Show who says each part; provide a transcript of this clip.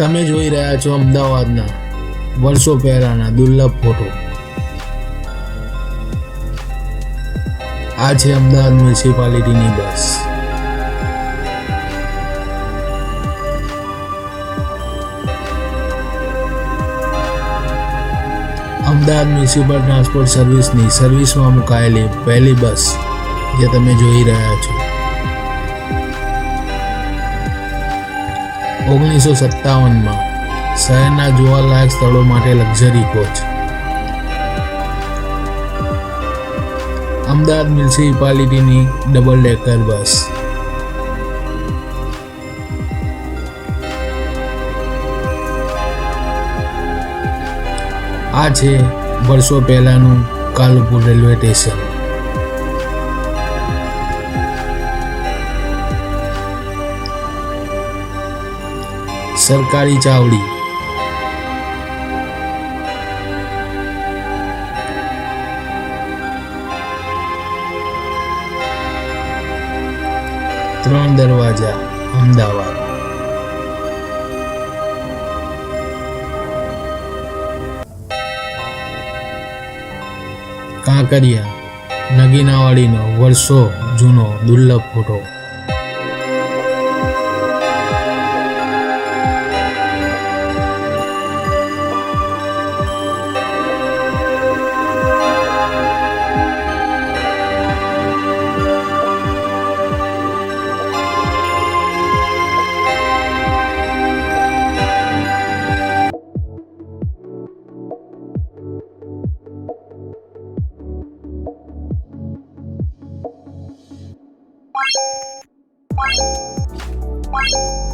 Speaker 1: તમે જોઈ રહ્યા છો અમદાવાદના વર્ષો પહેલાના દુર્લભ ફોટો આ છે અમદાવાદ મ્યુનિસિપાલિટીની બસ. અમદાવાદ મ્યુનિસિપલ ટ્રાન્સપોર્ટ સર્વિસની સર્વિસમાં મુકાયેલી પહેલી બસ જે તમે જોઈ રહ્યા છો. ઓગણીસો સત્તાવનમાં શહેરના જોવાલાયક સ્થળો માટે લક્ઝરી કોચ. અમદાવાદ મ્યુનિસિપાલિટીની ડબલ ડેકર બસ. આ છે વર્ષો પહેલાનું કાલુપુર રેલવે સ્ટેશન. સરકારી ચાવડી. ત્રણ દરવાજા અમદાવાદ. કાંકરિયા નગીનાવાડીનો વર્ષો જૂનો દુર્લભ ફોટો. Bye.